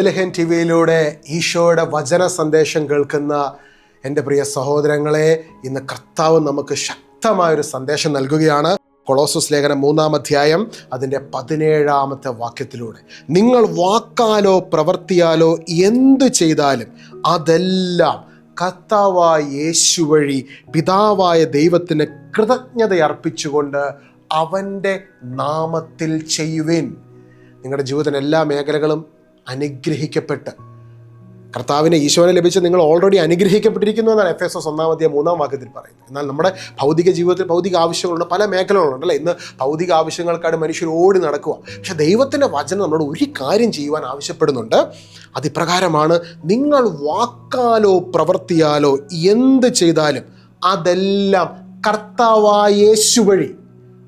ബദലഹൻ T വിയിലൂടെ ഈശോയുടെ വചന സന്ദേശം കേൾക്കുന്ന എന്റെ പ്രിയ സഹോദരങ്ങളെ ഇന്ന് കർത്താവ് നമുക്ക് ശക്തമായൊരു സന്ദേശം നൽകുകയാണ്. കൊളോസസ് ലേഖനം മൂന്നാം അധ്യായം അതിന്റെ പതിനേഴാമത്തെ വാക്യത്തിലൂടെ. നിങ്ങൾ വാക്കാലോ പ്രവർത്തിയാലോ എന്തു ചെയ്താലും അതെല്ലാം കർത്താവായ യേശു വഴി പിതാവായ ദൈവത്തിന് കൃതജ്ഞത അർപ്പിച്ചുകൊണ്ട് അവന്റെ നാമത്തിൽ ചെയ്യുവിൻ. നിങ്ങളുടെ ജീവിതത്തിന് എല്ലാ മേഖലകളും അനുഗ്രഹിക്കപ്പെട്ട്. കർത്താവിനെ ഈശോനെ ലഭിച്ച് നിങ്ങൾ ഓൾറെഡി അനുഗ്രഹിക്കപ്പെട്ടിരിക്കുന്നു എന്നാണ് എഫ് എസ് എസ് ഒന്നാമത്തെ മൂന്നാം വാക്യത്തിൽ പറയുന്നത്. എന്നാൽ നമ്മുടെ ഭൗതിക ജീവിതത്തിൽ ഭൗതിക ആവശ്യങ്ങളുണ്ട് പല മേഖലകളുണ്ട് അല്ലേ? ഇന്ന് ഭൗതിക ആവശ്യങ്ങൾക്കാണ് മനുഷ്യർ ഓടി നടക്കുക. പക്ഷെ ദൈവത്തിന്റെ വചനം നമ്മളോട് ഒരു കാര്യം ചെയ്യുവാൻ ആവശ്യപ്പെടുന്നുണ്ട്. അതിപ്രകാരമാണ് നിങ്ങൾ വാക്കാലോ പ്രവർത്തിയാലോ എന്ത് ചെയ്താലും അതെല്ലാം കർത്താവായ വഴി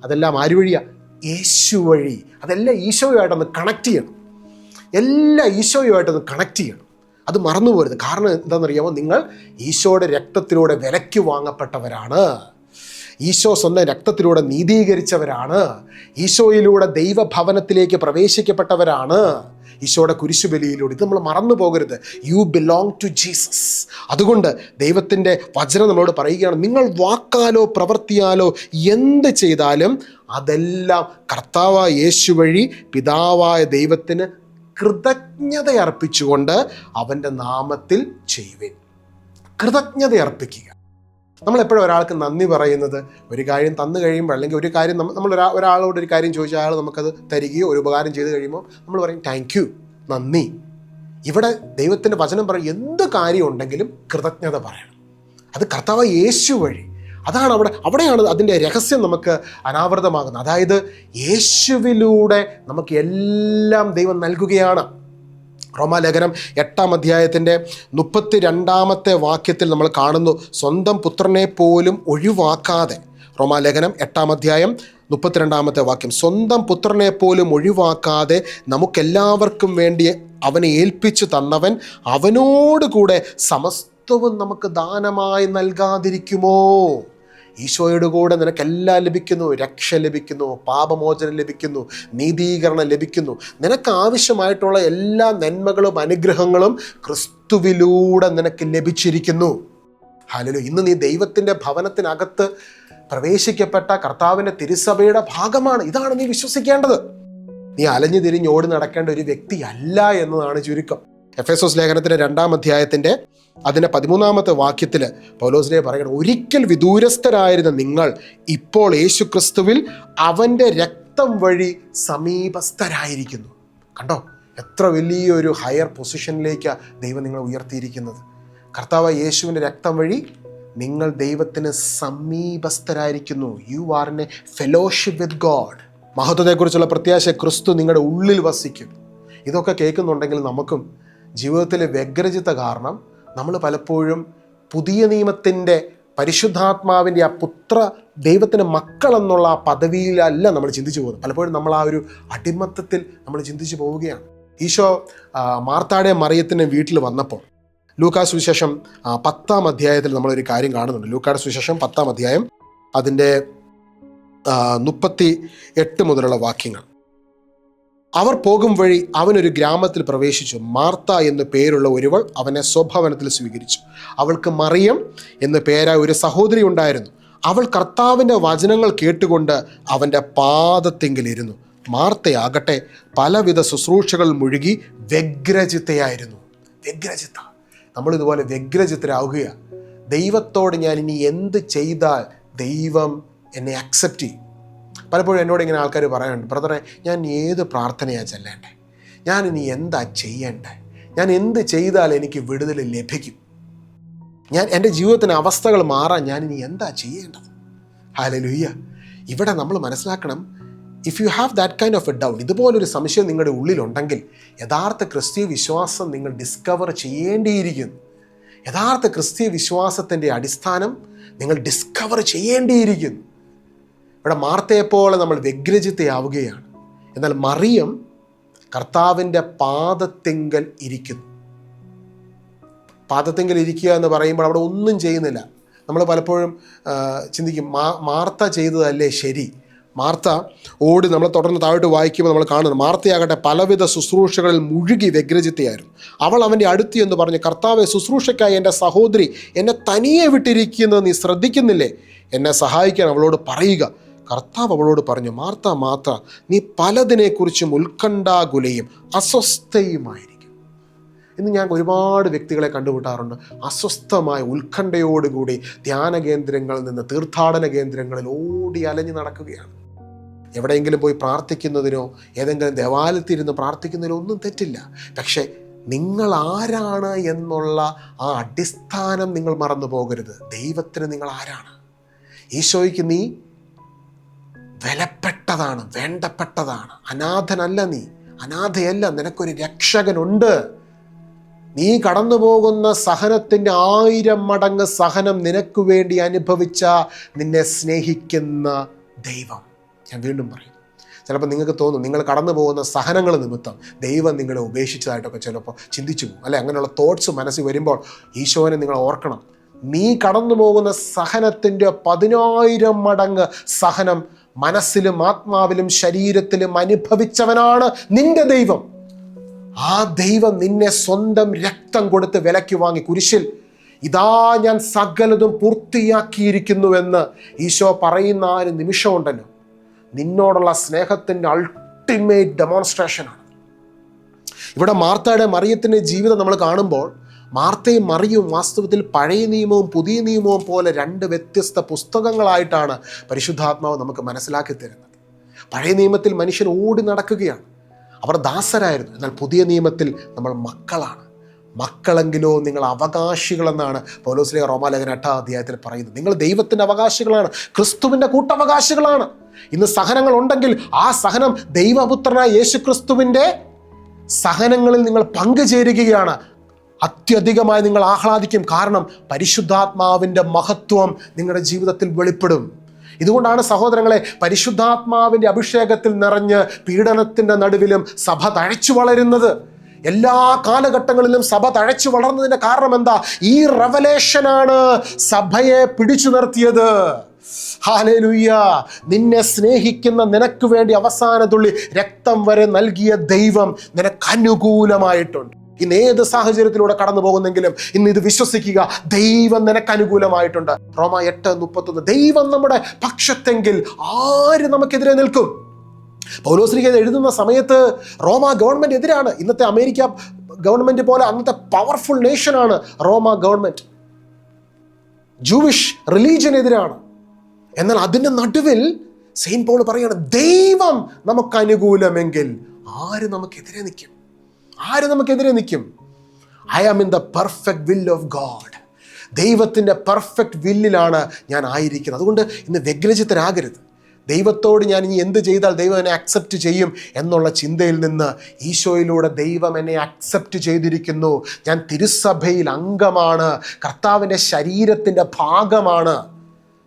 അതെല്ലാം ആര് വഴിയാ? യേശു വഴി. അതെല്ലാം ഈശോയുമായിട്ടൊന്ന് കണക്ട് ചെയ്യണം. എല്ലാം ഈശോയുമായിട്ടൊന്ന് കണക്ട് ചെയ്യണം. അത് മറന്നു പോരുത്. കാരണം എന്താണെന്നറിയാമോ? നിങ്ങൾ ഈശോയുടെ രക്തത്തിലൂടെ വിലയ്ക്ക് വാങ്ങപ്പെട്ടവരാണ്. ഈശോ സ്വന്തം രക്തത്തിലൂടെ നീതീകരിച്ചവരാണ്. ഈശോയിലൂടെ ദൈവഭവനത്തിലേക്ക് പ്രവേശിക്കപ്പെട്ടവരാണ്. ഈശോയുടെ കുരിശുബലിയിലൂടെ. ഇത് നമ്മൾ മറന്നു പോകരുത്. യു ബിലോങ് ടു ജീസസ് അതുകൊണ്ട് ദൈവത്തിന്റെ വചനം നമ്മളോട് പറയുകയാണ് നിങ്ങൾ വാക്കാലോ പ്രവർത്തിയാലോ എന്ത് ചെയ്താലും അതെല്ലാം കർത്താവായ യേശു വഴി പിതാവായ ദൈവത്തിന് കൃതജ്ഞത അർപ്പിച്ചുകൊണ്ട് അവന്റെ നാമത്തിൽ ചെയ്യുവിൻ. കൃതജ്ഞത അർപ്പിക്കുക നമ്മൾ എപ്പോഴും ഒരാൾക്ക് നന്ദി പറയുന്നത് ഒരു കാര്യം തന്നു കഴിയുമ്പോൾ അല്ലെങ്കിൽ ഒരു കാര്യം നമ്മൾ നമ്മൾ ഒരാ ഒരാളോട് ഒരു കാര്യം ചോദിച്ചാൽ അയാൾ നമുക്കത് തരികയോ ഒരു ഉപകാരം ചെയ്ത് കഴിയുമ്പോൾ നമ്മൾ പറയും താങ്ക് യു നന്ദി. ഇവിടെ ദൈവത്തിന്റെ വചനം പറയും എന്ത് കാര്യം ഉണ്ടെങ്കിലും കൃതജ്ഞത പറയണം. അത് കർത്താവ് യേശു വഴി അതാണ് അവിടെ അവിടെയാണ് അതിന്റെ രഹസ്യം നമുക്ക് അനാവൃതമാകുന്നത്. അതായത് യേശുവിലൂടെ നമുക്ക് എല്ലാം ദൈവം നൽകുകയാണ്. റോമാലേഖനം എട്ടാം അധ്യായത്തിന്റെ മുപ്പത്തി രണ്ടാമത്തെ വാക്യത്തിൽ നമ്മൾ കാണുന്നു സ്വന്തം പുത്രനെ പോലും ഒഴിവാക്കാതെ. റോമാലേഖനം എട്ടാം അധ്യായം മുപ്പത്തിരണ്ടാമത്തെ വാക്യം സ്വന്തം പുത്രനെ പോലും ഒഴിവാക്കാതെ നമുക്കെല്ലാവർക്കും വേണ്ടി അവനെ ഏൽപ്പിച്ചു തന്നവൻ അവനോട് കൂടെ സമസ്തവും നമുക്ക് ദാനമായി നൽകാതിരിക്കുമോ? ഈശോയുടെ കൂടെ നിനക്കെല്ലാം ലഭിക്കുന്നു രക്ഷ ലഭിക്കുന്നു പാപമോചനം ലഭിക്കുന്നു നീതീകരണം ലഭിക്കുന്നു. നിനക്ക് ആവശ്യമായിട്ടുള്ള എല്ലാ നന്മകളും അനുഗ്രഹങ്ങളും ക്രിസ്തുവിലൂടെ നിനക്ക് ലഭിച്ചിരിക്കുന്നു. ഹലോ ഇന്ന് നീ ദൈവത്തിന്റെ ഭവനത്തിനകത്ത് പ്രവേശിക്കപ്പെട്ട കർത്താവിന്റെ തിരുസഭയുടെ ഭാഗമാണ്. ഇതാണ് നീ വിശ്വസിക്കേണ്ടത്. നീ അലഞ്ഞു തിരിഞ്ഞ് ഓടി നടക്കേണ്ട ഒരു വ്യക്തിയല്ല എന്നതാണ് ചുരുക്കം. എഫ് എസ് എസ് ലേഖനത്തിന്റെ രണ്ടാം അധ്യായത്തിന്റെ അതിന്റെ പതിമൂന്നാമത്തെ വാക്യത്തിൽ പൗലോസിനെ പറയുന്നത് ഒരിക്കൽ വിദൂരസ്ഥരായിരുന്ന നിങ്ങൾ ഇപ്പോൾ യേശു ക്രിസ്തുവിൽ അവന്റെ രക്തം വഴി സമീപസ്ഥരായിരിക്കുന്നു. കണ്ടോ? എത്ര വലിയൊരു ഹയർ പൊസിഷനിലേക്കാണ് ദൈവം നിങ്ങളെ ഉയർത്തിയിരിക്കുന്നത്. കർത്താവ് യേശുവിന്റെ രക്തം വഴി നിങ്ങൾ ദൈവത്തിന് സമീപസ്ഥരായിരിക്കുന്നു. You are a fellowship with God മഹത്വത്തെക്കുറിച്ചുള്ള പ്രത്യാശ ക്രിസ്തു നിങ്ങളുടെ ഉള്ളിൽ വസിക്കും. ഇതൊക്കെ കേൾക്കുന്നുണ്ടെങ്കിൽ നമുക്കും ജീവിതത്തിലെ വ്യഗ്രചിത കാരണം നമ്മൾ പലപ്പോഴും പുതിയ നിയമത്തിന്റെ പരിശുദ്ധാത്മാവിന്റെ ആ പുത്ര ദൈവത്തിന്റെ മക്കളെന്നുള്ള ആ പദവിയിലല്ല നമ്മൾ ചിന്തിച്ചു പോകുന്നത്. പലപ്പോഴും നമ്മൾ ആ ഒരു അടിമത്തത്തിൽ നമ്മൾ ചിന്തിച്ചു പോവുകയാണ്. ഈശോ മാർത്താടെ മറിയത്തിന്റെ വീട്ടിൽ വന്നപ്പോൾ ലൂക്കാ സുവിശേഷം പത്താം അധ്യായത്തിൽ നമ്മളൊരു കാര്യം കാണുന്നുണ്ട്. ലൂക്കാടെ സുവിശേഷം പത്താം അധ്യായം അതിന്റെ മുപ്പത്തി എട്ട് മുതലുള്ള വാക്യങ്ങൾ. അവർ പോകും വഴി അവനൊരു ഗ്രാമത്തിൽ പ്രവേശിച്ചു. മാർത്ത എന്നു പേരുള്ള ഒരുവൾ അവനെ സ്വഭവനത്തിൽ സ്വീകരിച്ചു. അവൾക്ക് മറിയം എന്നു പേരായ ഒരു സഹോദരി ഉണ്ടായിരുന്നു. അവൾ കർത്താവിന്റെ വചനങ്ങൾ കേട്ടുകൊണ്ട് അവന്റെ പാദത്തെങ്കിലിരുന്നു. മാർത്തയാകട്ടെ പലവിധ ശുശ്രൂഷകൾ മുഴുകി വ്യഗ്രചിത്തയായിരുന്നു. വ്യഗ്രചിത്ത. നമ്മളിതുപോലെ വ്യഗ്രചിത്തരാകുകയാണ് ദൈവത്തോട് ഞാൻ ഇനി എന്ത് ചെയ്താൽ ദൈവം എന്നെ അക്സെപ്റ്റ് ചെയ്യും. പലപ്പോഴും എന്നോട് ഇങ്ങനെ ആൾക്കാർ പറയാനുണ്ട് ബ്രദറെ ഞാൻ ഏത് പ്രാർത്ഥനയാണ് ചെല്ലേണ്ടേ? ഞാൻ ഇനി എന്താ ചെയ്യേണ്ടേ? ഞാൻ എന്ത് ചെയ്താൽ എനിക്ക് വിടുതൽ ലഭിക്കും. ഞാൻ എന്റെ ജീവിതത്തിന് അവസ്ഥകൾ മാറാൻ ഞാൻ ഇനി എന്താ ചെയ്യേണ്ടത്? ഹാലലുയ്യ ഇവിടെ നമ്മൾ മനസ്സിലാക്കണം if you have that kind of a doubt ഇതുപോലൊരു സംശയം നിങ്ങളുടെ ഉള്ളിലുണ്ടെങ്കിൽ യഥാർത്ഥ ക്രിസ്തീയ വിശ്വാസം നിങ്ങൾ ഡിസ്കവർ ചെയ്യേണ്ടിയിരിക്കുന്നു. യഥാർത്ഥ ക്രിസ്തീയ വിശ്വാസത്തിന്റെ അടിസ്ഥാനം നിങ്ങൾ ഡിസ്കവർ ചെയ്യേണ്ടിയിരിക്കുന്നു. ഇവിടെ മാർത്തയെപ്പോലെ നമ്മൾ വ്യഗ്രചിത്തയാവുകയാണ്. എന്നാൽ മറിയം കർത്താവിന്റെ പാദത്തിങ്കൽ ഇരിക്കുന്നു. പാദത്തിങ്കൽ ഇരിക്കുക എന്ന് പറയുമ്പോൾ അവിടെ ഒന്നും ചെയ്യുന്നില്ല. നമ്മൾ പലപ്പോഴും ചിന്തിക്കും മാ മാർത്ത ചെയ്തതല്ലേ ശരി? മാർത്ത ഓടി നമ്മൾ തുടർന്ന് താഴോട്ട് വായിക്കുമ്പോൾ നമ്മൾ കാണുന്നു മാർത്തയാകട്ടെ പലവിധ ശുശ്രൂഷകളിൽ മുഴുകി വ്യഗ്രചിത്തയായിരുന്നു. അവൾ അവന്റെ അടുത്ത് എന്ന് പറഞ്ഞ് കർത്താവെ ശുശ്രൂഷയ്ക്കായി എന്റെ സഹോദരി എന്നെ തനിയെ വിട്ടിരിക്കുന്നത് നീ ശ്രദ്ധിക്കുന്നില്ലേ? എന്നെ സഹായിക്കാൻ അവളോട് പറയുക. കർത്താവ് അവളോട് പറഞ്ഞു മാർത്ത മാത്ര നീ പലതിനെക്കുറിച്ചും ഉത്കണ്ഠാകുലയും അസ്വസ്ഥയുമായിരിക്കും. ഇന്ന് ഞാൻ ഒരുപാട് വ്യക്തികളെ കണ്ടുമുട്ടാറുണ്ട്. അസ്വസ്ഥമായ ഉത്കണ്ഠയോടുകൂടി ധ്യാന കേന്ദ്രങ്ങളിൽ നിന്ന് തീർത്ഥാടന കേന്ദ്രങ്ങളിൽ ഓടി അലഞ്ഞു നടക്കുകയാണ്. എവിടെയെങ്കിലും പോയി പ്രാർത്ഥിക്കുന്നതിനോ ഏതെങ്കിലും ദേവാലയത്തിരുന്ന് പ്രാർത്ഥിക്കുന്നതിനോ ഒന്നും തെറ്റില്ല. പക്ഷേ നിങ്ങൾ ആരാണ് എന്നുള്ള ആ അടിസ്ഥാനം നിങ്ങൾ മറന്നു പോകരുത് ദൈവത്തിന് നിങ്ങൾ ആരാണ്? ഈശോയ്ക്ക് നീ വിലപ്പെട്ടതാണ് വേണ്ടപ്പെട്ടതാണ്. അനാഥനല്ല നീ അനാഥയല്ല നിനക്കൊരു രക്ഷകനുണ്ട്. നീ കടന്നു പോകുന്ന സഹനത്തിന്റെ ആയിരം മടങ്ങ് സഹനം നിനക്ക് വേണ്ടി അനുഭവിച്ച നിന്നെ സ്നേഹിക്കുന്ന ദൈവം. ഞാൻ വീണ്ടും പറയും ചിലപ്പോൾ നിങ്ങൾക്ക് തോന്നും നിങ്ങൾ കടന്നു പോകുന്ന സഹനങ്ങൾ നിമിത്തം ദൈവം നിങ്ങളെ ഉപേക്ഷിച്ചതായിട്ടൊക്കെ ചിലപ്പോൾ ചിന്തിച്ചു പോകും. അല്ലെ? അങ്ങനെയുള്ള തോട്ട്സ് മനസ്സിൽ വരുമ്പോൾ ഈശോനെ നിങ്ങൾ ഓർക്കണം. നീ കടന്നു പോകുന്ന സഹനത്തിന്റെ പതിനായിരം മടങ്ങ് സഹനം മനസ്സിലും ആത്മാവിലും ശരീരത്തിലും അനുഭവിച്ചവനാണ് നിന്റെ ദൈവം. ആ ദൈവം നിന്നെ സ്വന്തം രക്തം കൊടുത്ത് വിലയ്ക്ക് വാങ്ങി കുരിശിൽ ഇതാ ഞാൻ സകലതും പൂർത്തിയാക്കിയിരിക്കുന്നുവെന്ന് ഈശോ പറയുന്ന ആ ഒരു നിമിഷമുണ്ടല്ലോ. നിന്നോടുള്ള സ്നേഹത്തിന്റെ അൾട്ടിമേറ്റ് ഡെമോൺസ്ട്രേഷനാണ് ഇവിടെ മാർത്തയുടെ മറിയത്തിന്റെ ജീവിതം നമ്മൾ കാണുമ്പോൾ മാർത്തയും മറിയും വാസ്തവത്തിൽ പഴയ നിയമവും പുതിയ നിയമവും പോലെ രണ്ട് വ്യത്യസ്ത പുസ്തകങ്ങളായിട്ടാണ് പരിശുദ്ധാത്മാവ് നമുക്ക് മനസ്സിലാക്കി തരുന്നത്. പഴയ നിയമത്തിൽ മനുഷ്യർ ഓടി നടക്കുകയാണ്. അവർ ദാസരായിരുന്നു. എന്നാൽ പുതിയ നിയമത്തിൽ നമ്മൾ മക്കളാണ്. മക്കളെങ്കിലോ നിങ്ങൾ അവകാശികളെന്നാണ് പൗലോസ്ലിയ റോമാലേഖന എട്ടാം അധ്യായത്തിൽ പറയുന്നത്. നിങ്ങൾ ദൈവത്തിന്റെ അവകാശികളാണ്. ക്രിസ്തുവിന്റെ കൂട്ടവകാശികളാണ്. ഇന്ന് സഹനങ്ങൾ ഉണ്ടെങ്കിൽ ആ സഹനം ദൈവപുത്രനായ യേശു ക്രിസ്തുവിന്റെ സഹനങ്ങളിൽ നിങ്ങൾ പങ്കുചേരുകയാണ്. അത്യധികമായി നിങ്ങൾ ആഹ്ലാദിക്കും. കാരണം പരിശുദ്ധാത്മാവിന്റെ മഹത്വം നിങ്ങളുടെ ജീവിതത്തിൽ വെളിപ്പെടും. ഇതുകൊണ്ടാണ് സഹോദരങ്ങളെ പരിശുദ്ധാത്മാവിന്റെ അഭിഷേകത്തിൽ നിറഞ്ഞ് പീഡനത്തിന്റെ നടുവിലും സഭ തഴച്ചു വളരുന്നത്. എല്ലാ കാലഘട്ടങ്ങളിലും സഭ തഴച്ചു വളർന്നതിന്റെ കാരണം എന്താ? ഈ റവലേഷനാണ് സഭയെ പിടിച്ചു നിർത്തിയത്. ഹാലേലുയ്യ. നിന്നെ സ്നേഹിക്കുന്ന നിനക്ക് വേണ്ടി അവസാന തുള്ളി രക്തം വരെ നൽകിയ ദൈവം നിനക്ക് അനുകൂലമായിട്ടുണ്ട്. ഇന്ന് ഏത് സാഹചര്യത്തിലൂടെ കടന്നു പോകുന്നെങ്കിലും ഇന്ന് ഇത് വിശ്വസിക്കുക ദൈവം നിനക്ക് അനുകൂലമായിട്ടുണ്ട് റോമ എട്ട് മുപ്പത്തൊന്ന് ദൈവം നമ്മുടെ പക്ഷത്തെങ്കിൽ ആര് നമുക്കെതിരെ നിൽക്കും? പൗലോസ്ലിക എഴുതുന്ന സമയത്ത് റോമ ഗവൺമെന്റ് എതിരാണ്. ഇന്നത്തെ അമേരിക്ക ഗവൺമെന്റ് പോലെ അന്നത്തെ പവർഫുൾ ആണ് റോമ ഗവൺമെന്റ്. ജൂവിഷ് റിലീജിയൻ റിലീജിയനെതിരാണ് എന്നാൽ അതിന്റെ നടുവിൽ സെയിന്റ് പോൾ പറയാണ് ദൈവം നമുക്ക് അനുകൂലമെങ്കിൽ ആര് നമുക്കെതിരെ നിൽക്കും? ആര് നമുക്കെതിരെ നിൽക്കും? I am in the perfect will of God ദൈവത്തിന്റെ പെർഫെക്റ്റ് വില്ലിലാണ് ഞാൻ ആയിരിക്കുന്നത്. അതുകൊണ്ട് ഇന്ന് വ്യഗ്രചിത്തരാകരുത്. ദൈവത്തോട് ഞാൻ ഇനി എന്ത് ചെയ്താൽ ദൈവം എന്നെ അക്സെപ്റ്റ് ചെയ്യും എന്നുള്ള ചിന്തയിൽ നിന്ന് ഈശോയിലൂടെ ദൈവം എന്നെ അക്സെപ്റ്റ് ചെയ്തിരിക്കുന്നു. ഞാൻ തിരുസഭയിൽ അംഗമാണ്. കർത്താവിന്റെ ശരീരത്തിന്റെ ഭാഗമാണ്.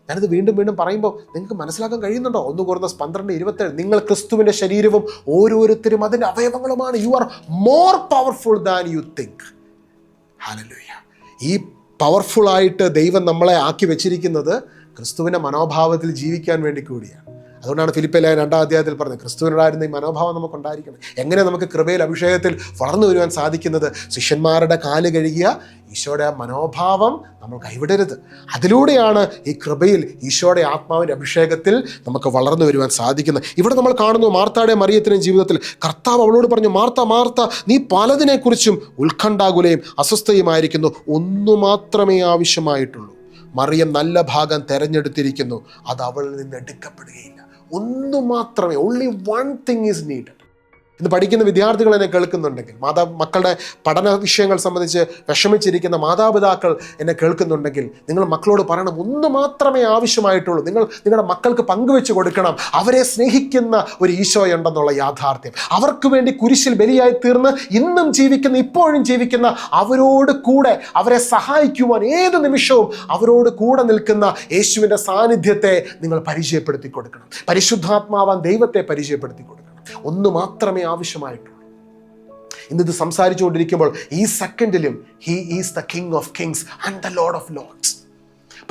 ഞാനിത് വീണ്ടും വീണ്ടും പറയുമ്പോൾ നിങ്ങൾക്ക് മനസ്സിലാക്കാൻ കഴിയുന്നുണ്ടോ? ഒന്ന് കുറഞ്ഞ പന്ത്രണ്ട് ഇരുപത്തേഴ്. നിങ്ങൾ ക്രിസ്തുവിന്റെ ശരീരവും ഓരോരുത്തരും അതിന്റെ അവയവങ്ങളുമാണ്. You are more powerful than you think hallelujah ഈ പവർഫുൾ ആയിട്ട് ദൈവം നമ്മളെ ആക്കി വെച്ചിരിക്കുന്നത് ക്രിസ്തുവിന്റെ മനോഭാവത്തിൽ ജീവിക്കാൻ വേണ്ടി കൂടിയാണ്. അതുകൊണ്ടാണ് ഫിലിപ്പിലെ രണ്ടാം അധ്യായത്തിൽ പറഞ്ഞത് ക്രിസ്തുവിനോടായിരുന്ന ഈ മനോഭാവം നമുക്കുണ്ടായിരിക്കണം. എങ്ങനെ നമുക്ക് കൃപയിൽ അഭിഷേകത്തിൽ വളർന്നു വരുവാൻ സാധിക്കുന്നത്? ശിഷ്യന്മാരുടെ കാൽ കഴുകിയ ഈശോയുടെ ആ മനോഭാവം നമ്മൾ കൈവിടരുത്. അതിലൂടെയാണ് ഈ കൃപയിൽ ഈശോയുടെ ആത്മാവിന്റെ അഭിഷേകത്തിൽ നമുക്ക് വളർന്നു വരുവാൻ സാധിക്കുന്നത്. ഇവിടെ നമ്മൾ കാണുന്നു മാർത്താടെ മറിയത്തിനും ജീവിതത്തിൽ കർത്താവ് അവളോട് പറഞ്ഞു മാർത്ത മാർത്ത നീ പലതിനെക്കുറിച്ചും ഉത്കണ്ഠാകുലയും അസ്വസ്ഥയുമായിരിക്കുന്നു. ഒന്നു മാത്രമേ ആവശ്യമായിട്ടുള്ളൂ. മറിയം നല്ല ഭാഗം തെരഞ്ഞെടുത്തിരിക്കുന്നു. അത് അവളിൽ നിന്ന് എടുക്കപ്പെടുകയില്ല. ഒന്ന് മാത്രമേ only one thing is needed ഇന്ന് പഠിക്കുന്ന വിദ്യാർത്ഥികൾ എന്നെ കേൾക്കുന്നുണ്ടെങ്കിൽ മാതാ മക്കളുടെ പഠന വിഷയങ്ങൾ സംബന്ധിച്ച് വിഷമിച്ചിരിക്കുന്ന മാതാപിതാക്കൾ എന്നെ കേൾക്കുന്നുണ്ടെങ്കിൽ നിങ്ങൾ മക്കളോട് പറയണം ഒന്ന് മാത്രമേ ആവശ്യമായിട്ടുള്ളൂ. നിങ്ങൾ നിങ്ങളുടെ മക്കൾക്ക് പങ്കുവെച്ച് കൊടുക്കണം. അവരെ സ്നേഹിക്കുന്ന ഒരു ഈശോയുണ്ടെന്നുള്ള യാഥാർത്ഥ്യം. അവർക്ക് വേണ്ടി കുരിശിൽ ബലിയായി തീർന്ന് ഇന്നും ജീവിക്കുന്ന ഇപ്പോഴും ജീവിക്കുന്ന അവരോട് കൂടെ അവരെ സഹായിക്കുവാൻ ഏത് നിമിഷവും അവരോട് കൂടെ നിൽക്കുന്ന യേശുവിന്റെ സാന്നിധ്യത്തെ നിങ്ങൾ പരിചയപ്പെടുത്തി കൊടുക്കണം. പരിശുദ്ധാത്മാവാൻ ദൈവത്തെ പരിചയപ്പെടുത്തി കൊടുക്കണം. ഒന്ന് മാത്രമേ ആവശ്യമായിട്ടുള്ളൂ. ഇന്നിത് സംസാരിച്ചുകൊണ്ടിരിക്കുമ്പോൾ ഈ സെക്കൻഡിലും he is the king of kings and the lord of lords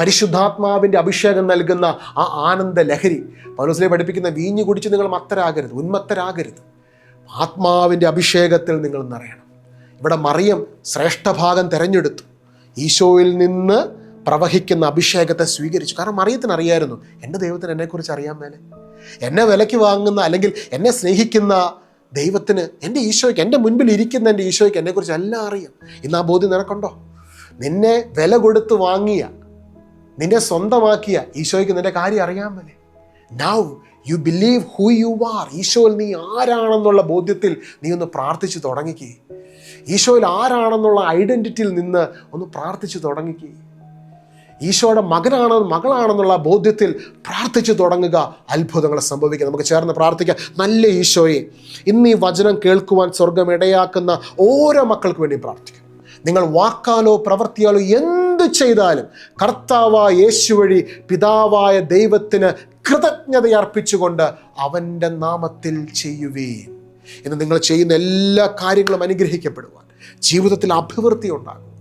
പരിശുദ്ധാത്മാവിന്റെ അഭിഷേകം നൽകുന്ന ആ ആനന്ദ ലഹരി പൗലോസിലെ പഠിപ്പിക്കുന്ന വീഞ്ഞു കുടിച്ച് നിങ്ങൾ മത്തരാകരുത് ഉന്മത്തരാകരുത്. ആത്മാവിന്റെ അഭിഷേകത്തിൽ നിങ്ങൾ നിറയണം. ഇവിടെ മറിയം ശ്രേഷ്ഠഭാഗം തിരഞ്ഞെടുത്തു. ഈശോയിൽ നിന്ന് പ്രവഹിക്കുന്ന അഭിഷേകത്തെ സ്വീകരിച്ചു. കാരണം മറിയത്തിന് അറിയായിരുന്നു എന്റെ ദൈവത്തിന് എന്നെക്കുറിച്ച് അറിയാൻ മേലെ? എന്നെ വിലയ്ക്ക് വാങ്ങുന്ന അല്ലെങ്കിൽ എന്നെ സ്നേഹിക്കുന്ന ദൈവത്തിന് എന്റെ ഈശോയ്ക്ക് എന്റെ മുൻപിൽ ഇരിക്കുന്ന എന്റെ ഈശോയ്ക്ക് എന്നെക്കുറിച്ച് എല്ലാം അറിയാം. ഇന്ന് ആ ബോധ്യം നിനക്കുണ്ടോ? നിന്നെ വില കൊടുത്ത് വാങ്ങിയ നിന്നെ സ്വന്തമാക്കിയ ഈശോയ്ക്ക് നിന്റെ കാര്യം അറിയാൻ മേലെ now you believe who you are ഈശോയിൽ നീ ആരാണെന്നുള്ള ബോധ്യത്തിൽ നീ ഒന്ന് പ്രാർത്ഥിച്ചു തുടങ്ങിക്കേ. ഈശോയിൽ ആരാണെന്നുള്ള ഐഡന്റിറ്റിയിൽ നിന്ന് ഒന്ന് പ്രാർത്ഥിച്ചു തുടങ്ങിക്കേ. ഈശോയുടെ മകനാണ് മകളാണെന്നുള്ള ബോധ്യത്തിൽ പ്രാർത്ഥിച്ചു തുടങ്ങുക. അത്ഭുതങ്ങൾ സംഭവിക്കുക നമുക്ക് ചേർന്ന് പ്രാർത്ഥിക്കാം. നല്ല ഈശോയെ ഇന്ന് ഈ വചനം കേൾക്കുവാൻ സ്വർഗം ഇടയാക്കുന്ന ഓരോ മക്കൾക്ക് വേണ്ടി പ്രാർത്ഥിക്കും. നിങ്ങൾ വാക്കാലോ പ്രവർത്തിയാലോ എന്ത് ചെയ്താലും കർത്താവായ യേശു വഴി പിതാവായ ദൈവത്തിന് കൃതജ്ഞത അർപ്പിച്ചുകൊണ്ട് അവന്റെ നാമത്തിൽ ചെയ്യുവേ ഇന്ന് നിങ്ങൾ ചെയ്യുന്ന എല്ലാ കാര്യങ്ങളും അനുഗ്രഹിക്കപ്പെടുവാൻ. ജീവിതത്തിൽ അഭിവൃദ്ധി ഉണ്ടാകും.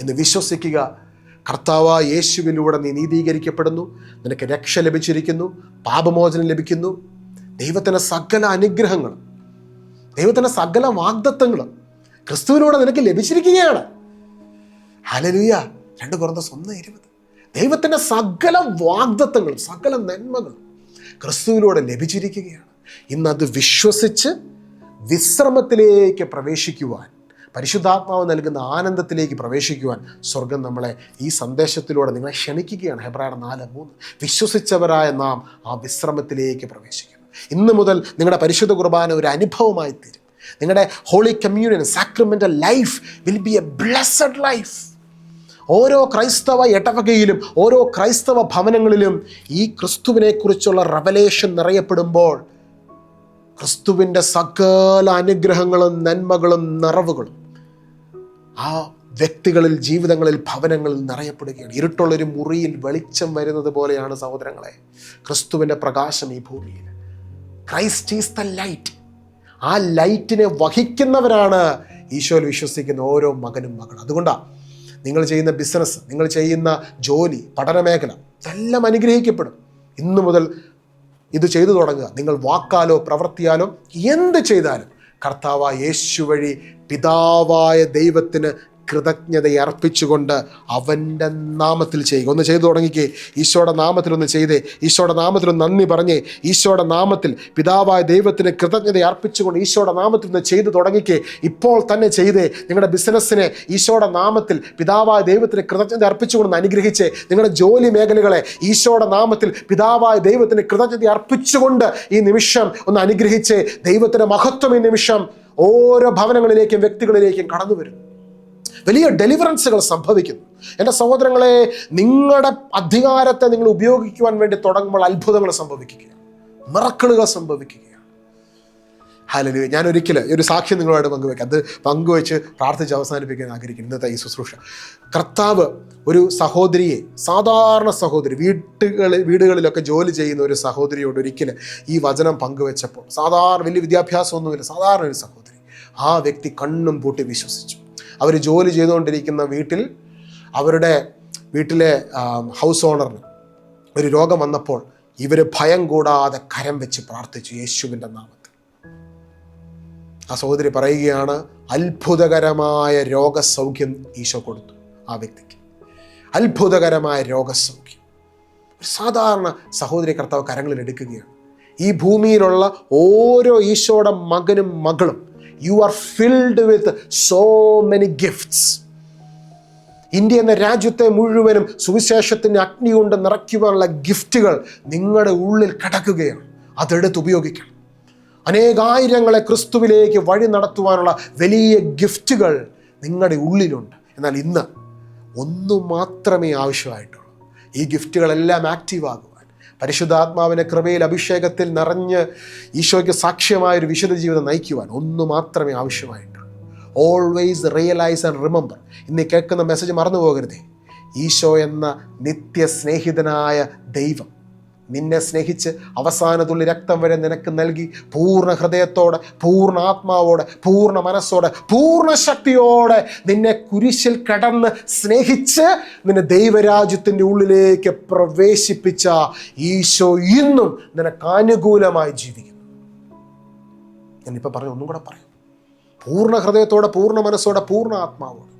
എന്ന് വിശ്വസിക്കുക കർത്താവ യേശുവിലൂടെ നീ നീതീകരിക്കപ്പെടുന്നു. നിനക്ക് രക്ഷ ലഭിച്ചിരിക്കുന്നു. പാപമോചനം ലഭിക്കുന്നു. ദൈവത്തിന്റെ സകല അനുഗ്രഹങ്ങൾ ദൈവത്തിന്റെ സകല വാഗ്ദത്വങ്ങൾ ക്രിസ്തുവിലൂടെ നിനക്ക് ലഭിച്ചിരിക്കുകയാണ്. ഹലലുയ രണ്ട് കുറഞ്ഞ സ്വന്തം ഇരുപത്. ദൈവത്തിന്റെ സകല വാഗ്ദത്വങ്ങളും സകല നന്മകളും ക്രിസ്തുവിലൂടെ ലഭിച്ചിരിക്കുകയാണ്. ഇന്നത് വിശ്വസിച്ച് വിശ്രമത്തിലേക്ക് പ്രവേശിക്കുവാൻ പരിശുദ്ധാത്മാവ് നൽകുന്ന ആനന്ദത്തിലേക്ക് പ്രവേശിക്കുവാൻ സ്വർഗം നമ്മളെ ഈ സന്ദേശത്തിലൂടെ നിങ്ങളെ ക്ഷണിക്കുകയാണ്. ഹെബ്രായർ നാല് മൂന്ന്. വിശ്വസിച്ചവരായ നാം ആ വിശ്രമത്തിലേക്ക് പ്രവേശിക്കുന്നു. ഇന്ന് മുതൽ നിങ്ങളുടെ പരിശുദ്ധ കുർബാന ഒരു അനുഭവമായി തീരും. നിങ്ങളുടെ holy communion sacramental life will be a blessed life ഓരോ ക്രൈസ്തവ ഇടവകയിലും ഓരോ ക്രൈസ്തവ ഭവനങ്ങളിലും ഈ ക്രിസ്തുവിനെക്കുറിച്ചുള്ള റവലേഷൻ നിറയപ്പെടുമ്പോൾ ക്രിസ്തുവിന്റെ സകല അനുഗ്രഹങ്ങളും നന്മകളും നിറവുകളും ആ വ്യക്തികളിൽ ജീവിതങ്ങളിൽ ഭവനങ്ങളിൽ നിറയപ്പെടുകയാണ്. ഇരുട്ടുള്ളൊരു മുറിയിൽ വെളിച്ചം വരുന്നത് പോലെയാണ് സഹോദരങ്ങളെ. ക്രിസ്തുവിന്റെ പ്രകാശം ഈ ഭൂമിയിൽ. ക്രൈസ്റ്റ് ഈസ് ദ ലൈറ്റ് ആ ലൈറ്റിനെ വഹിക്കുന്നവരാണ് ഈശോയിൽ വിശ്വസിക്കുന്ന ഓരോ മകനും മകളും. അതുകൊണ്ടാണ് നിങ്ങൾ ചെയ്യുന്ന ബിസിനസ് നിങ്ങൾ ചെയ്യുന്ന ജോലി പഠന മേഖല ഇതെല്ലാം അനുഗ്രഹിക്കപ്പെടും. ഇന്നു മുതൽ ഇത് ചെയ്തു തുടങ്ങുക. നിങ്ങൾ വാക്കാലോ പ്രവർത്തിയാലോ എന്ത് ചെയ്താലും കർത്താവായ യേശു വഴി പിതാവായ ദൈവത്തിന് കൃതജ്ഞത അർപ്പിച്ചുകൊണ്ട് അവന്റെ നാമത്തിൽ ചെയ്യുക. ഒന്ന് ചെയ്തു തുടങ്ങിക്കേ. ഈശോയുടെ നാമത്തിൽ ഒന്ന് ചെയ്തേ. ഈശോയുടെ നാമത്തിൽ ഒന്ന് നന്ദി പറഞ്ഞേ. ഈശോയുടെ നാമത്തിൽ പിതാവായ ദൈവത്തിന് കൃതജ്ഞത അർപ്പിച്ചുകൊണ്ട് ഈശോയുടെ നാമത്തിൽ ഒന്ന് ചെയ്തു തുടങ്ങിക്കേ. ഇപ്പോൾ തന്നെ ചെയ്തേ. നിങ്ങളുടെ ബിസിനസ്സിനെ ഈശോയുടെ നാമത്തിൽ പിതാവായ ദൈവത്തിന് കൃതജ്ഞത അർപ്പിച്ചുകൊണ്ട് അനുഗ്രഹിച്ചേ. നിങ്ങളുടെ ജോലി മേഖലകളെ ഈശോയുടെ നാമത്തിൽ പിതാവായ ദൈവത്തിന് കൃതജ്ഞത അർപ്പിച്ചുകൊണ്ട് ഈ നിമിഷം ഒന്ന് അനുഗ്രഹിച്ചേ. ദൈവത്തിന്റെ മഹത്വം ഈ നിമിഷം ഓരോ ഭവനങ്ങളിലേക്കും വ്യക്തികളിലേക്കും കടന്നു വരും വലിയ ഡെലിവറൻസുകൾ സംഭവിക്കുന്നു. എന്റെ സഹോദരങ്ങളെ നിങ്ങളുടെ അധികാരത്തെ നിങ്ങൾ ഉപയോഗിക്കുവാൻ വേണ്ടി തുടങ്ങുമ്പോൾ അത്ഭുതങ്ങൾ സംഭവിക്കുകയാണ്. മിറക്കിളുകൾ സംഭവിക്കുകയാണ്. ഹലോ ഞാൻ ഒരിക്കൽ ഒരു സാക്ഷ്യം നിങ്ങളോട് പങ്കുവെക്കാം അത് പങ്കുവെച്ച് പ്രാർത്ഥിച്ച് അവസാനിപ്പിക്കാൻ ആഗ്രഹിക്കുന്നു. ഇന്നത്തെ ഈ ശുശ്രൂഷ. കർത്താവ് ഒരു സഹോദരിയെ സാധാരണ സഹോദരി വീട്ടുകളിൽ വീടുകളിലൊക്കെ ജോലി ചെയ്യുന്ന ഒരു സഹോദരിയോട് ഒരിക്കൽ ഈ വചനം പങ്കുവെച്ചപ്പോൾ സാധാരണ വലിയ വിദ്യാഭ്യാസമൊന്നുമില്ല സാധാരണ ഒരു സഹോദരി ആ വ്യക്തി കണ്ണും പൂട്ടി വിശ്വസിച്ചു. അവർ ജോലി ചെയ്തുകൊണ്ടിരിക്കുന്ന വീട്ടിൽ അവരുടെ വീട്ടിലെ ഹൗസ് ഓണറിന് ഒരു രോഗം വന്നപ്പോൾ ഇവർ ഭയം കൂടാതെ കരം വെച്ച് പ്രാർത്ഥിച്ചു യേശുവിന്റെ നാമത്തിൽ. ആ സഹോദരി പറയുകയാണ് അത്ഭുതകരമായ രോഗസൗഖ്യം ഈശോ കൊടുത്തു ആ വ്യക്തിക്ക്. അത്ഭുതകരമായ രോഗസൗഖ്യം. ഒരു സാധാരണ സഹോദരി കർത്താവ് കരങ്ങളിൽ എടുക്കുകയാണ്. ഈ ഭൂമിയിലുള്ള ഓരോ ഈശോയുടെ മകനും മകളും you are filled with so many gifts India എന്ന രാജ്യത്തെ മുഴുവനും സുവിശേഷത്തിന്റെ അഗ്നി കൊണ്ട് നിറയ്ക്കുവാനുള്ള ഗിഫ്റ്റുകൾ നിങ്ങളുടെ ഉള്ളിൽ കിടക്കുകയാണ്. അതെടുത്ത് ഉപയോഗിക്കണം. അനേകായിരങ്ങളെ ക്രിസ്തുവിലേക്ക് വഴി നടത്തുവാനുള്ള വലിയ ഗിഫ്റ്റുകൾ നിങ്ങളുടെ ഉള്ളിലുണ്ട്. എന്നാൽ ഇന്ന് ഒന്നു മാത്രമേ ആവശ്യമായിട്ടുള്ളൂ. ഈ ഗിഫ്റ്റുകളെല്ലാം ആക്റ്റീവ് ആകുവാൻ പരിശുദ്ധാത്മാവിന്റെ കൃപയിൽ അഭിഷേകത്തിൽ നിറഞ്ഞ് ഈശോയ്ക്ക് സാക്ഷ്യമായ ഒരു വിശുദ്ധ ജീവിതം നയിക്കുവാൻ ഒന്ന് മാത്രമേ ആവശ്യമായിട്ടുള്ളൂ ഓൾവേസ് റിയലൈസ് ആൻഡ് റിമെമ്പർ ഇന്ന് കേൾക്കുന്ന മെസ്സേജ് മറന്നു പോകരുതേ ഈശോ എന്ന നിത്യ സ്നേഹിതനായ ദൈവം നിന്നെ സ്നേഹിച്ച് അവസാനത്തുള്ളി രക്തം വരെ നിനക്ക് നൽകി പൂർണ ഹൃദയത്തോടെ പൂർണ ആത്മാവോടെ പൂർണ മനസ്സോടെ പൂർണ ശക്തിയോടെ നിന്നെ കുരിശിൽ കടന്ന് സ്നേഹിച്ച് നിന്നെ ദൈവരാജ്യത്തിന്റെ ഉള്ളിലേക്ക് പ്രവേശിപ്പിച്ച ഈശോ ഇന്നും നിനക്ക് അനുകൂലമായി ജീവിക്കുന്നു. ഞാനിപ്പോൾ പറഞ്ഞു ഒന്നും കൂടെ പറയും. പൂർണ ഹൃദയത്തോടെ പൂർണ മനസ്സോടെ പൂർണ ആത്മാവോടെ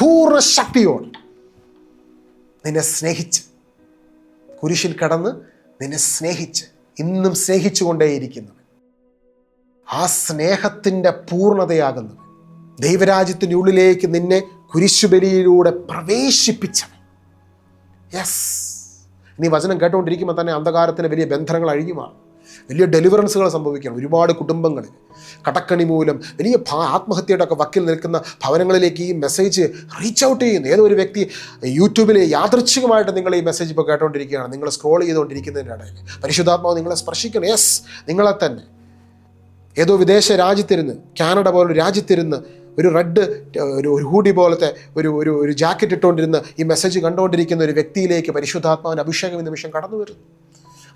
പൂർണ ശക്തിയോടെ നിന്നെ സ്നേഹിച്ച് കുരിശിൽ കടന്ന് നിന്നെ സ്നേഹിച്ച് ഇന്നും സ്നേഹിച്ചുകൊണ്ടേയിരിക്കുന്നവൻ ആ സ്നേഹത്തിന്റെ പൂർണതയാകുന്നവൻ ദൈവരാജ്യത്തിന്റെ ഉള്ളിലേക്ക് നിന്നെ കുരിശുബലിയിലൂടെ പ്രവേശിപ്പിച്ചവൻ. യെസ് നീ വചനം കേട്ടുകൊണ്ടിരിക്കുമ്പോൾ തന്നെ അന്ധകാരത്തിന് വലിയ ബന്ധനങ്ങൾ അഴിഞ്ഞുമാണ് വലിയ ഡെലിവറൻസുകൾ സംഭവിക്കണം. ഒരുപാട് കുടുംബങ്ങളിൽ കടക്കണി മൂലം വലിയ ആത്മഹത്യയുടെ ഒക്കെ വക്കിൽ നിൽക്കുന്ന ഭവനങ്ങളിലേക്ക് ഈ മെസ്സേജ് റീച്ച് ഔട്ട് ചെയ്യുന്നു. ഏതോ ഒരു വ്യക്തി യൂട്യൂബിൽ യാദൃച്ഛികമായിട്ട് നിങ്ങൾ ഈ മെസ്സേജ് ഇപ്പോൾ കേട്ടുകൊണ്ടിരിക്കുകയാണ് നിങ്ങൾ സ്ക്രോൾ ചെയ്തുകൊണ്ടിരിക്കുന്നതിന്റെ ഇടയിൽ. പരിശുദ്ധാത്മാവ് നിങ്ങളെ സ്പർശിക്കണം യെസ് നിങ്ങളെ തന്നെ. ഏതോ വിദേശ രാജ്യത്തിരുന്ന് കാനഡ പോലൊരു രാജ്യത്തിരുന്ന് ഒരു റെഡ് ഒരു ഒരു ഹൂഡി പോലത്തെ ഒരു ഒരു ഒരു ജാക്കറ്റ് ഇട്ടുകൊണ്ടിരുന്ന് ഈ മെസ്സേജ് കണ്ടുകൊണ്ടിരിക്കുന്ന ഒരു വ്യക്തിയിലേക്ക് പരിശുദ്ധാത്മാവിന്റെ അഭിഷേകം ഈ നിമിഷം കടന്നു വരുന്നു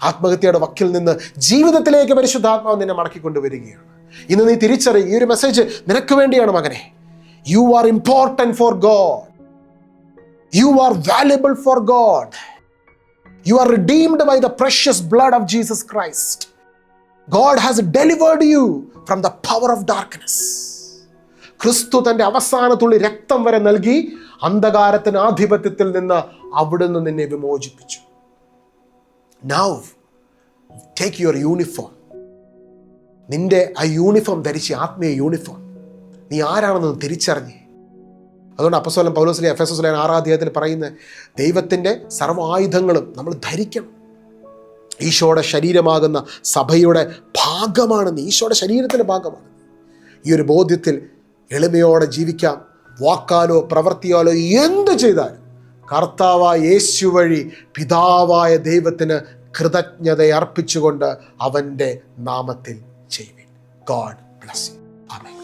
ആത്മഹത്യയുടെ വക്കിൽ നിന്ന് ജീവിതത്തിലേക്ക് പരിശുദ്ധാത്മാവ് നിന്നെ മടക്കിക്കൊണ്ടുവരികയാണ്. ഇന്ന് നീ തിരിച്ചറിയും ഈ ഒരു മെസ്സേജ് നിനക്ക് വേണ്ടിയാണ് മകനെ. You are important for God you are valuable for God you are redeemed by the precious blood of Jesus Christ God has delivered you from the power of darkness ക്രിസ്തു തന്റെ അവസാനത്തുള്ളി രക്തം വരെ നൽകി അന്ധകാരത്തിന് ആധിപത്യത്തിൽ നിന്ന് അവിടുന്ന് നിന്നെ വിമോചിപ്പിച്ചു. നൗ ടേക്ക് യുവർ യൂണിഫോം നിന്റെ ആ യൂണിഫോം ധരിച്ച് ആത്മീയ യൂണിഫോം നീ ആരാണെന്ന് തിരിച്ചറിഞ്ഞ്. അതുകൊണ്ട് അപ്പസ്വലം പൗലോസിലെ എഫ് എസ് എസ് ആറാധ്യായത്തിൽ പറയുന്ന ദൈവത്തിന്റെ സർവ ആയുധങ്ങളും നമ്മൾ ധരിക്കണം. ഈശോയുടെ ശരീരമാകുന്ന സഭയുടെ ഭാഗമാണ് നീ ഈശോയുടെ ശരീരത്തിന്റെ ഭാഗമാണ് ഈ ഒരു ബോധ്യത്തിൽ എളിമയോടെ ജീവിക്കാം. വാക്കാലോ പ്രവർത്തിയാലോ എന്ത് ചെയ്താലും കർത്താവായ യേശു വഴി പിതാവായ ദൈവത്തിന് കൃതജ്ഞത അർപ്പിച്ചുകൊണ്ട് അവന്റെ നാമത്തിൽ ചെയ്യുവിൻ. God bless you amen